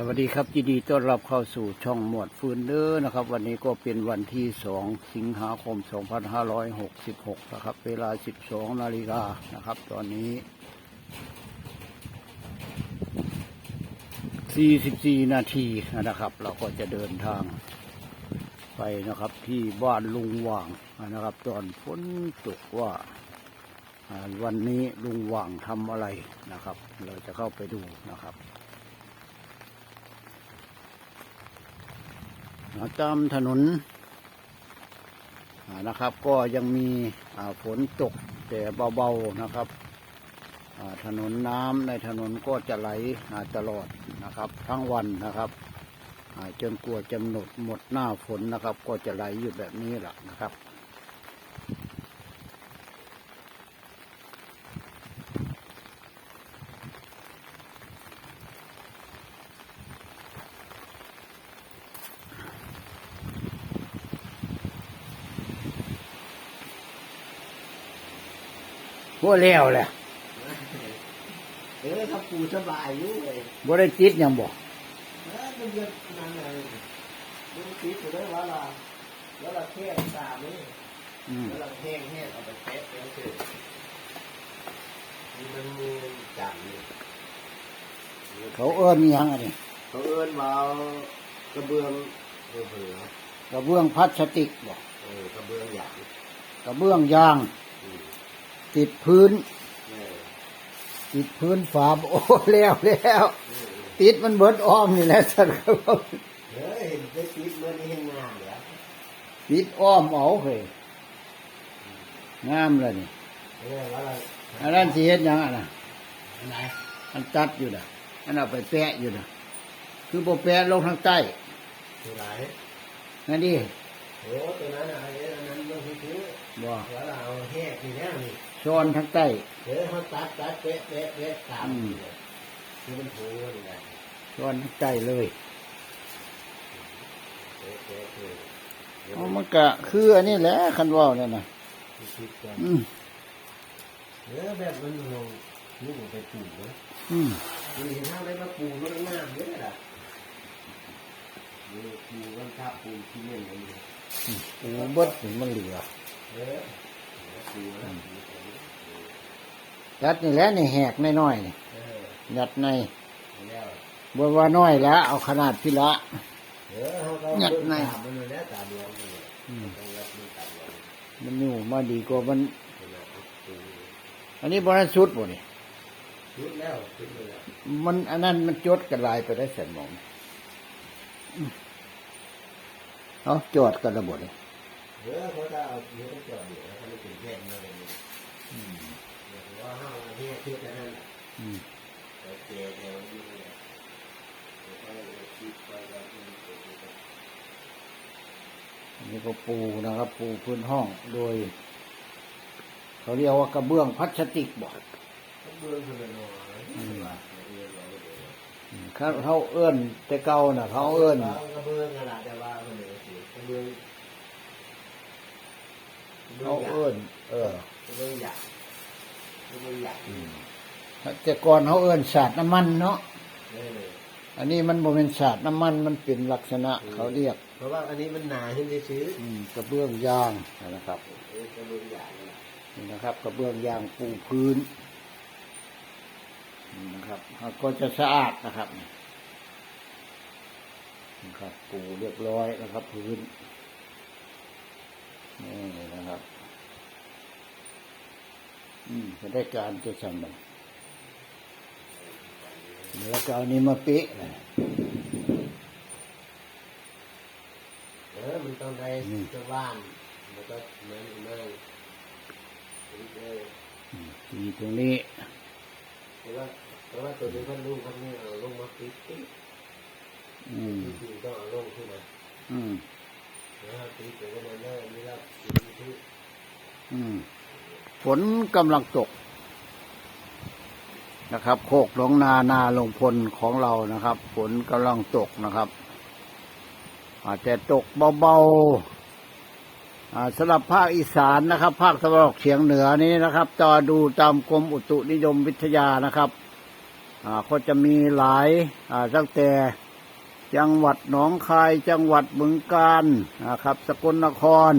สวัสดีครับยินดีต้อนรับเข้าสู่ช่องหมวดฟืนเด้อนะครับ วันนี้ก็เป็นวันที่ 2 สิงหาคม 2566 นะครับ เวลา 12 นาฬิกานะครับ ตอนนี้ 44 นาทีนะครับ เราก็จะเดินทางไปนะครับที่บ้านลุงหว่างนะครับ ตอนฝนตกว่าวันนี้ลุงหว่างทำอะไรนะครับ เราจะเข้าไปดูนะครับ ตามถนนนะครับ ก็ยังมีฝนตกแต่เบาๆนะครับถนนน้ำในถนนก็จะไหลตลอดนะครับ ทั้งวันนะครับจนกลัวจะหมดหมดหน้าฝนนะครับ ก็จะไหลอยู่แบบนี้แหละนะครับ หัวแล้วแหละเออถ้าปูสบายอยู่เลยบ่ได้จิตหยังบอกเออมันจะนั่นเลยดูคิดอยู่ด้วยว่าเราแล้วเราแค่ตามนี่อืมแล้วเราแห้งแห้งเอาไปแป๊ะแล้วคือนี่มันมีจับนี่เขาเอิ้นอิหยังอันนี้เขาเอิ้นว่าเอากระเบื้องเบื่อเบื่อกระเบื้องพลาสติกบอกเออกระเบื้องหยาบกระเบื้องยางอืม ติดพื้นเออติดพื้นฝาโอ้แล้วแล้วเออติดมันเบิดอ้อมนี่แหละสักครับเฮ้ยได้ติดเมื่อนี้ให้งามแล้วติดอ้อมเอาเคยงามเลยนี่เออแล้วเราอันนั้นสิเฮ็ดหยังอะนะอันไหนอันตัดอยู่น่ะอันเอาไปแปะอยู่น่ะคือบ่แปะลงทางใต้ตัวไหนนั่นดิโอ้ตัวนั้นอะไรอันนั้นมันคือบ่แล้วเราเอาแห้งทีแล้วนี่ ซ้อนทางใต้เดี๋ยวเขาตัดตัดเป๊ะเป๊ะเป๊ะตามอืมนี่เลยคือมันถูนี่แหละซ้อนทางใต้เลยเป๊ะเป๊ะเป๊ะเดี๋ยวเอามันก็คืออันนี้แหละคันเว้าเนี่ยน่ะคิดกันอืมเดี๋ยวแบบมันลงลูกมันไปปลูกนะอืมมันเห็นทางได้มาปลูกมันงามเยอะล่ะนี่ปลูกมันทับปลูกที่เม่นอะไรนี่โอ้เบิดนี่มันเหลือเออเดี๋ยวปลูกนะปลูกอันนี้ ยัดนี่แหละนี่แหกน้อยๆนี่เออยัดในแล้วบ่ว่าน้อยแล้วเอาขนาดพี่ละเดี๋ยวเขาก็งัดใน ตามมันเลยแล้วตามรองมันเลยอืมต้องรับมันตามรองมันอยู่มาดีกว่ามัน ขนาดปลูกอันนี้บริสุทธิ์บ่นี่ชุดแล้วชุดเลยแล้วมันอันนั้นมันจดกันลายไปได้แสนหมองอืมเอาจอดกันระบบนี่เดี๋ยวเขาจะเอาเดี๋ยวเขาจอดเดี๋ยวเขาไม่ถึงแค่นั้นเลยเดี๋ยวว่าห้าวัน ที่เที่ยวกันนั่นแหละอืมแต่เจเดี๋ยวนี้เนี่ยเขาคิดไปแล้วมันจะเป็นยังไงอันนี้ก็ปูนะครับ ปูพื้นห้องโดย เขาเรียกว่ากระเบื้องพลาสติกบ่เขาเบื่อคนละหน่อเรียนเราเลยอืมเขาเขาเอื้อนแต่เก่าน่ะ เขาเอื้อนเขาเบื่องขนาดแต่ว่าคนเหนือสิเขาเบื่องเขาเอื้อนเออเขาเบื่ออยาบ ออยากแต่ก่อนเขาเอื้อนสาดน้ำมันเนาะเอออันนี้มันบ่เป็นสาดน้ำมันมันเป็นลักษณะเขาเรียก เพราะว่าอันนี้มันหนาขึ้นได้ซื้ออืมกระเบื้องยางนะครับเออเขาเบื่ออยากเลยนี่นะครับ กระเบื้องยางปูพื้นนี่นะครับแล้วก็จะสะอาดนะครับนะครับปูเรียบร้อยนะครับ พื้นนี่นะครับ อืมจะได้การจะสั่งมันแล้วก็เอานี้มาเป๊ะเลยเออมันต้องได้อืมเจ้าบ้านมันก็เหมือนเมืองเอออืมทีตรงนี้แต่ว่าแต่ว่าตัวนี้มันลูกมันนี่เอาลงมาปิดปิดอืมจริงๆต้องเอาลงขึ้นมาอืมแล้วปิดเดี๋ยวก็มันได้นี่แล้วปิดอืม ฝนกำลังตกนะครับ โคกหลงนานาลงพลของเรานะครับ ฝนกำลังตกนะครับ อาจจะตกเบาๆสำหรับภาคอีสานนะครับ ภาคตะวันออกเฉียงเหนือนี้นะครับจะดูตามกรมอุตุนิยมวิทยานะครับอ่าก็จะมีหลายาตั้งแต่จังหวัดหนองคาย จังหวัดบึงกาฬนะครับ สกลนคร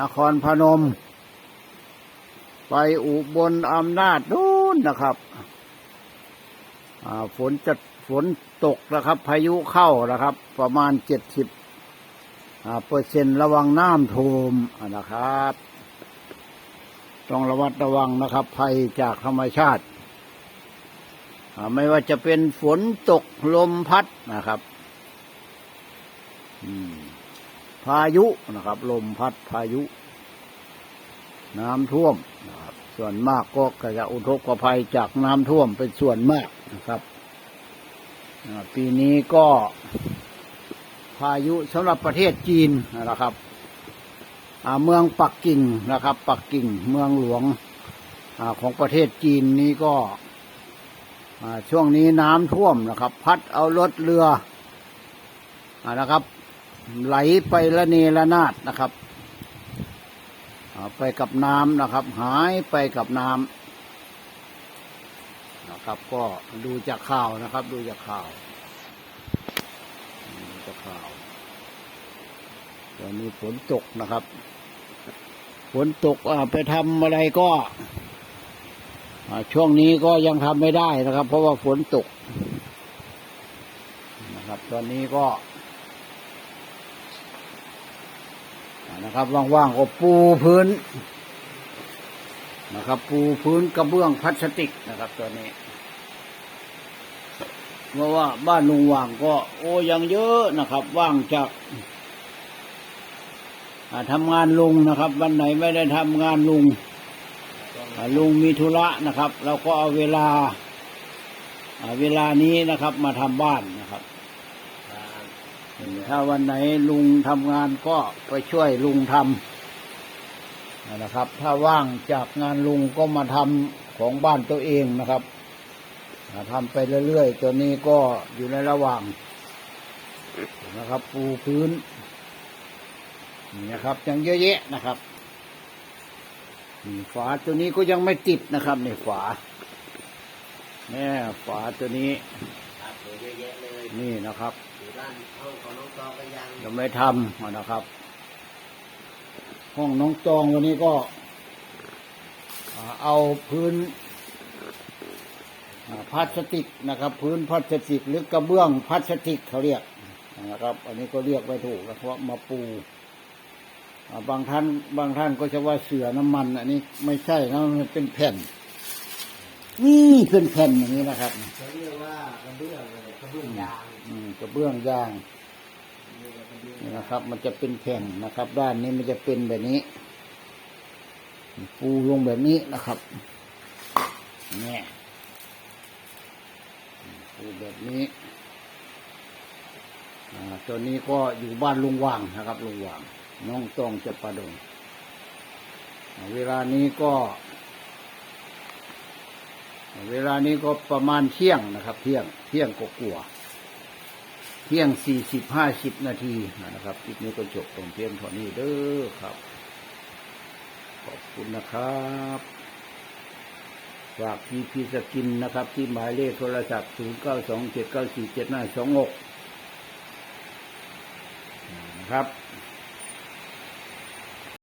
นครพนม ไปอุบลอำนาจนู่นนะครับฝนจะฝนตกนะครับ พายุเข้านะครับ ประมาณเจ็ดสิบเปอร์เซ็นต์ระวังน้ำท่วมนะครับ ต้องระวัดระวังนะครับ ภัยจากธรรมชาติ ไม่ว่าจะเป็นฝนตกลมพัดนะครับพายุนะครับ ลมพัดพายุ น้ำท่วมนะครับส่วนมากก็จะอุทกภัยจากน้ำท่วมเป็นส่วนมากนะครับปีนี้ก็พายุสำหรับประเทศจีนนะครับเมืองปักกิ่งนะครับ ปักกิ่งเมืองหลวงอของประเทศจีนนี้ก็ช่วงนี้น้ำท่วมนะครับ พัดเอารถเรืออนะครับ ไหลไปละเนระนาดนะครับ ไปกับน้ำนะครับ หายไปกับน้ำนะครับ ก็ดูจากข่าวนะครับ ดูจากข่าวดูจากข่าวตอนนี้ฝนตกนะครับฝนตกอ่าไปทำอะไรก็ช่วงนี้ก็ยังทำไม่ได้นะครับ เพราะว่าฝนตกนะครับ ตอนนี้ก็อ่า นะครับว่างๆก็ปูพื้นนะครับ ปูพื้นกระเบื้องพลาสติกนะครับตอนนี้เพราะว่าบ้านลุงว่างก็ โอ้ยังเยอะนะครับ ว่างจากอ่าทำงานลุงนะครับ วันไหนไม่ได้ทำงานลุงลุงมีธุระนะครับ เราก็เอาเวลาอ่าเวลานี้นะครับ มาทำบ้านนะครับ ถ้าวันไหนลุงทำงานก็ไปช่วยลุงทำนะครับ ถ้าว่างจากงานลุงก็มาทำของบ้านตัวเองนะครับทำไปเรื่อยๆตัวนี้ก็อยู่ในระหว่างนะครับ ปูพื้นนี่นะครับ ยังเยอะแยะนะครับนี่ฝาตัวนี้ก็ยังไม่ติดนะครับในฝาเนี่ยฝาตัวนี้นี่นะครับ ห้องของน้องตองก็ยังยังไม่ทำนะครับ ห้องน้องจองวันนี้ก็อ่าเอาพื้นอ่าพลาสติกนะครับ พื้นพลาสติกหรือกระเบื้องพลาสติกเขาเรียกนะครับ อันนี้ก็เรียกไปถูกนะครับมาปูอ่าบางท่านบางท่านก็จะว่าเสือน้ำมัน อันนี้ไม่ใช่นะมันเป็นแผ่น นี่เป็นแผ่นอย่างนี้นะครับเขาเรียกว่ากระเบื้องเลยกระเบื้องยางอืม กระเบื้องย่างนี่นะครับ มันจะเป็นแผ่นนะครับ ด้านนี้มันจะเป็นแบบนี้ ปูลงแบบนี้นะครับเนี่ยปูแบบนี้ตัวนี้ก็อยู่บ้านลุงว่างนะครับลุงว่าง น้องตองจะประดงเวลานี้ก็ เวลานี้ก็ประมาณเที่ยงนะครับ เที่ยงเที่ยงกกลัวา เที่ยงสี่สิบห้าสิบนาทีนะครับคลิปนี้ก็จบตรงเพียงเท่านี้เด้อครับ ขอบคุณนะครับฝากพีพีสกินนะครับ ที่หมายเลขโทรศัพท์ศูนย์เก้าสองเจ็ดเก้าสี่เจ็ดห้าสองหกนะครับ